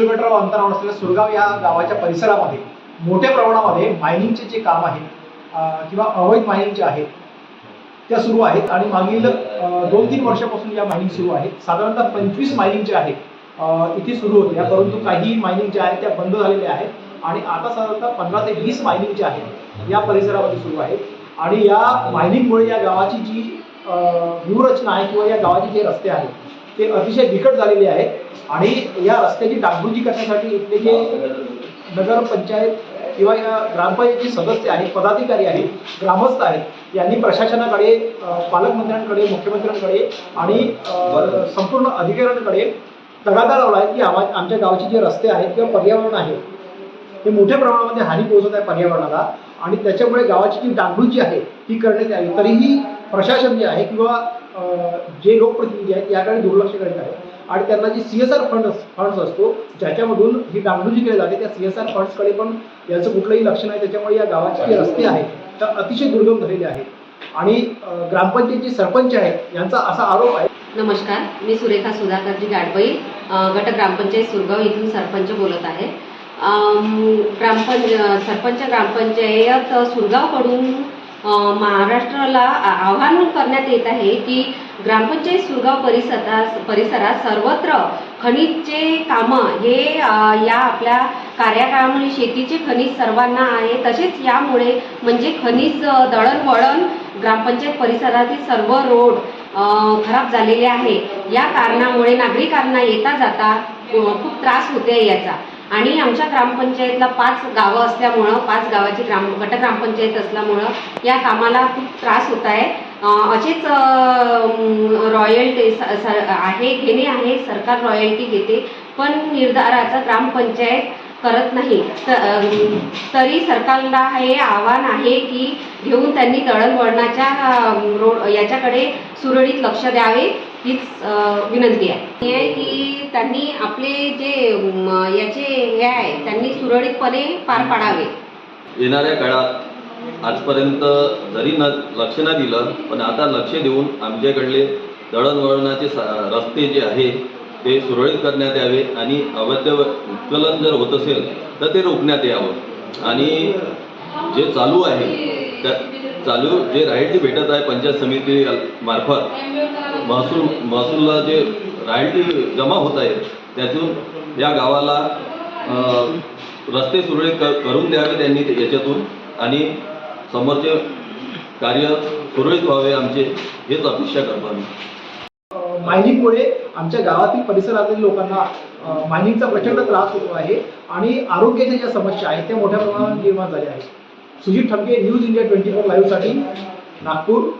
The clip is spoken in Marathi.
किलोमीटर अंतरावर असलेल्या सुरगाव या गावाच्या परिसरामध्ये मोठ्या प्रमाणामध्ये मायनिंगचे जे काम आहे किंवा अवैध मायनिंग जे आहेत त्या सुरू आहेत. आणि मागील दोन तीन वर्षापासून या मायनिंग सुरू आहेत. साधारणतः पंचवीस मायनिंग जे आहेत इथे सुरू होत्या परंतु काही मायनिंग ज्या आहेत त्या बंद झालेल्या आहेत. आणि आता साधारणतः पंधरा ते वीस मायनिंग जे आहेत या परिसरामध्ये सुरू आहेत. आणि या मायनिंगमुळे या गावाची जी अं, व्यूहरचना आहे किंवा या गावाचे जे रस्ते आहेत ते अतिशय बिकट झालेले आहेत. आणि या रस्त्याची डागडुजी करण्यासाठी इथले जे नगर पंचायत किंवा या ग्रामपंचायतचे सदस्य आहेत पदाधिकारी आहेत ग्रामस्थ आहेत यांनी प्रशासनाकडे पालकमंत्र्यांकडे मुख्यमंत्र्यांकडे आणि संपूर्ण अधिकाऱ्यांकडे तगादा लावला आहे की आवा आमच्या गावचे जे रस्ते आहेत किंवा पर्यावरण आहे हे मोठ्या प्रमाणामध्ये हानी पोहोचत आहे पर्यावरणाला. आणि त्याच्यामुळे गावाची जी डागडुजी आहे ती करण्यात यावी. तरीही प्रशासन जे आहे किंवा जे लोकप्रतिनिधी आहेत याकडे दुर्लक्ष करीत आहे आणि त्यांना जी C S R fund funds असतो ज्याच्यामधून ही डागडुजी केली जाते त्या सी एस आर फंड्सकडे पण याचं कुठलंही लक्ष नाही. त्याच्यामुळे या गावाचे जे रस्ते आहेत त्या अतिशय दुर्गम झालेले आहेत. आणि ग्रामपंचायत ग्रामपंचायतचे सरपंच आहेत यांचा असा आरोप आहे. नमस्कार मी सुरेखा सुधाकरजी गाडबई गट ग्रामपंचायत सुरगाव इथून सरपंच बोलत आहे. ग्रामपंच सरपंच ग्रामपंचायत सुरगावकडून महाराष्ट्राला आ- आवाहन करण्यात येत आहे की ग्रामपंचायत सुरगाव परिसरात परिसरात सर्वत्र खनिजचे कामं हे या आपल्या कार्याकाळामुळे शेतीचे खनिज सर्वांना आहे. तसेच यामुळे म्हणजे खनिज दळणवळण ग्रामपंचायत परिसरातील सर्व रोड खराब झालेले आहे. या कारणामुळे नागरिकांना येता जाता खूप त्रास होते याचा. आणि आमच्या ग्रामपंचायतला पाच गावं असल्यामुळं पाच गावाची ग्राम गट ग्रामपंचायत असल्यामुळं या कामाला खूप त्रास होत आहे. असेच रॉयल्टी आहे घेणे आहे सरकार रॉयल्टी घेते पण निर्धाराचा ग्रामपंचायत करत नाही. तर तरी सरकारला हे आव्हान आहे की घेऊन त्यांनी दळणवळणाच्या रोड याच्याकडे सुरळीत लक्ष द्यावे. हीच विनंती आहे. हे आहे की त्यांनी आपले जे याचे हे आहे त्यांनी सुरळीतपणे पार पाडावे. येणाऱ्या काळात आजपर्यंत जरी न लक्ष न दिलं पण आता लक्ष देऊन आमच्याकडले दळणवळणाचे रस्ते जे आहे ते सुरळीत करण्यात यावे आणि अवैध उत्कलन जर होत असेल तर ते रोखण्यात यावं. आणि जे चालू आहे त्या चालू जे रायल्टी भेटत आहे पंचायत समिती मार्फत महसूल महसूलला जे रायटी जमा होत आहे त्यातून या गावाला रस्ते सुरळीत कर करून द्यावे त्यांनी याच्यातून आणि समोरचे कार्य सुरळीत व्हावे आमचे हेच अपेक्षा करतो आम्ही. मायनिंगमुळे आमच्या गावातील परिसरातील लोकांना अ, मायनिंगचा प्रचंड त्रास होतो आहे आणि आरोग्याच्या ज्या समस्या आहेत त्या मोठ्या प्रमाणात निर्माण झाल्या आहेत. Sujit Thamke news India twenty four लाईव्हसाठी Nagpur.